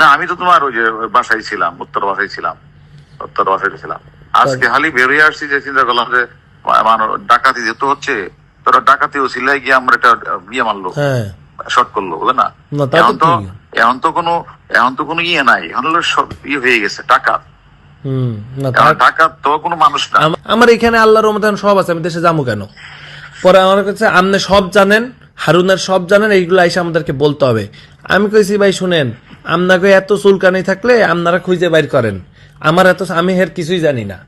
না আমি তো তোমার ওই যে বাসায় ছিলাম উত্তর বাসায় ছিলাম উত্তর বাসায় ছিলাম। আজকে খালি বেরিয়ে আসছি যে চিন্তা করলাম যে ডাকাতি যেহেতু হচ্ছে তোরা ডাকাতি ও সিলাই গিয়ে আমরা এটা ইয়ে মারলো হ্যাঁ। শর্ট করল বুঝলে না? এখন তো এখন তো কোনো এখন তো কোনো ইয়ে নাই এখন হলো সব ইয়ে হয়ে গেছে টাকা। তো কোনো মানুষ না। আমার এখানে আল্লাহর রহমতান সব আছে আমি দেশে যাব কেন? পরে আমার কাছে আপনি সব জানেন হারুনের সব জানেন এইগুলো এসে আমাদেরকে বলতে হবে। আমি কইছি ভাই শুনেন আপনাকে এত চুলকানি থাকলে আপনারা খুঁজে বাইর করেন। আমার এত আমি এর কিছুই জানি না।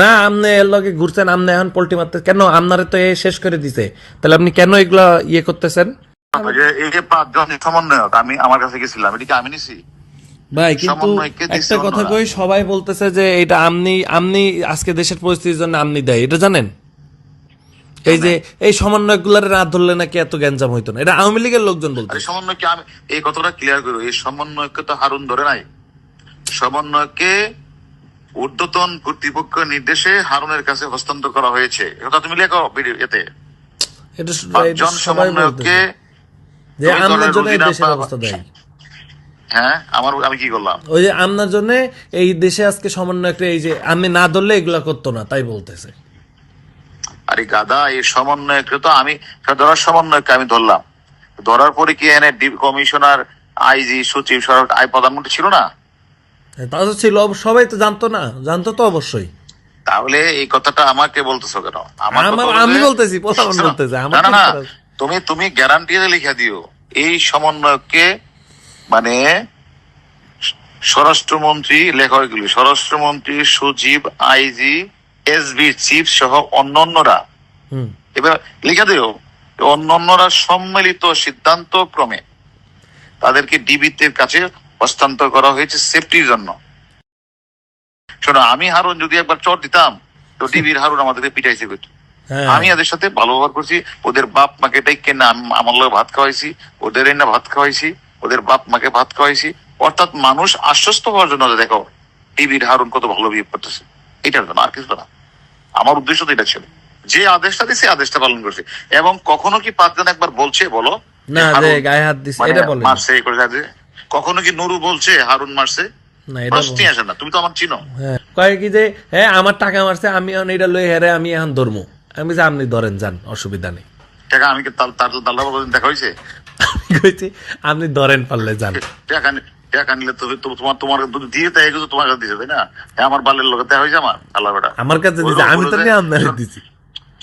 না আপনি এর লগে ঘুরছেন আপনি এখন পোল্ট্রি মারতে কেন? আপনারা তো এ শেষ করে দিছে। তাহলে আপনি কেন এগুলা ইয়ে করতেছেন? এই যে পাঁচজন সমন্বয়ক আমি আমার কাছে গেছিলাম এটিকে আমি নিছি? ভাই কিন্তু একটা কথা কই সবাই বলতেছে যে এটা আমনি আমনি আজকে দেশের পরিস্থিতির জন্য আমনি দেয় এটা জানেন? এই যে এই সমন্বয়গুলার না ধরলে নাকি এত গ্যাঞ্জাম হইতো না। এটা আওয়ামী লীগের লোকজন বলতে। আরে সমন্বয়কে আমি এই কথাটা ক্লিয়ার করব এই সমন্বয়কে তো হারুন ধরে নাই। সমন্বয়কে ঊর্ধ্বতন কর্তৃপক্ষ নির্দেশে হারুনের কাছে হস্তান্তর করা হয়েছে। এটা তুমি লেখো ভিডিও এতে। এটা স- এটা পাঁচজন সবাই সমন্বয়কে যে ওই জন্য এই দেশের অবস্থা দেয়। হ্যাঁ আমার আমি কি করলাম? ওই যে আমনার জন্য এই দেশে আজকে সমন্বয় একটা এই যে আমি না ধরলে এগুলা করতো না তাই বলতেছে। আরে গাদা এই সমন্বয়কে তো আমি ধরার সমন্বয়কে আমি ধরলাম। ধরার পরে কি এনে কমিশনার আইজি সচিব সরকার আই প্রধানমন্ত্রী ছিল না? তা তো ছিল সবাই তো জানতো না জানতো তো অবশ্যই। তাহলে এই কথাটা আমাকে বলতেছো কেন? আমার আমি বলতেছি, না না তুমি তুমি গ্যারান্টি লিখে দিও এই সমন্বয়কে মানে স্বরাষ্ট্রমন্ত্রী লেখা স্বরাষ্ট্রমন্ত্রী সচিব আইজি এসবি চিফ সহ অন্যান্যরা। এবার লিখে দিও অন্যান্যরা সম্মিলিত সিদ্ধান্ত ক্রমে তাদেরকে ডিবিতে কাছে হস্তান্তর করা হয়েছে সেফটির জন্য। শোনো আমি হারুন যদি একবার চট দিতাম তো ডিবির হারুন আমাদেরকে পিটাইছে করতো হ্যাঁ। আমি এদের সাথে ভালো ব্যবহার করছি ওদের বাপ মাকে ডেকে না আমার লোক ভাত খাওয়াইছি ওদের না ভাত খাওয়াইছি ওদের বাপ মাকে ভাত খাওয়াইছি। অর্থাৎ মানুষ আশ্বস্ত হওয়ার জন্য দেখো টিভির হারুন কত ভালো বিয়ে করতেছে। এটার জন্য আর কিছু না। আমার উদ্দেশ্য তো এটা ছিল যে আদেশটা দিছে আদেশটা পালন করছে এবং কখনো কি পাঁচজন একবার বলছে বলো না যে গায়ে হাত দিছে মানে এটা বলেন মারছে করে যাচ্ছে কখনো কি নুরু বলছে হারুন মারছে না এটা প্রশ্নই আসে না তুমি তো আমার চিনো হ্যাঁ কয় কি যে হ্যাঁ আমার টাকা মারছে আমি এখন এটা লই হেরে আমি এখন ধরমু আমি যে আপনি ধরেন যান অসুবিধা নেই টাকা আমি কি তার তার দাল্লা দেখা হয়েছে আমি কইছি আপনি ধরেন পারলে যান টাকা টাকা নিলে তো তোমার তোমার দিয়ে তাই এগুলো তোমার কাছে দিছে তাই না? হ্যাঁ, আমার বালের লোক দেখা হয়েছে আমার আল্লাহ বেটা। আমার কাছে দিছে আমি তো নিয়ে আপনারে দিছি।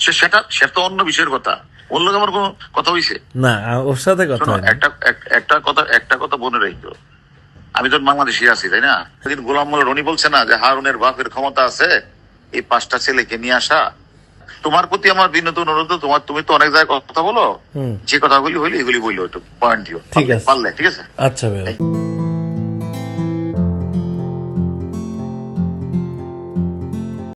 সে সেটা সেটা তো অন্য বিষয়ের কথা। ওর লোক আমার কোনো কথা হয়েছে না ওর সাথে কথা শোনো না। একটা একটা কথা একটা কথা মনে রাখো আমি তো বাংলাদেশে আছি তাই না? সেদিন গোলাম মোল্লা রনি বলছে না যে হারুনের বাপের ক্ষমতা আছে এই পাঁচটা ছেলেকে নিয়ে আসা। তোমার প্রতি আমার বিনোদ অনুরোধ তোমার তুমি তো অনেক জায়গায় কথা বলো। যে কথাগুলি হইলে এগুলি বলল একটু পয়েন্ট দিও। ঠিক আছে। পারলে ঠিক আছে? আচ্ছা ভাই।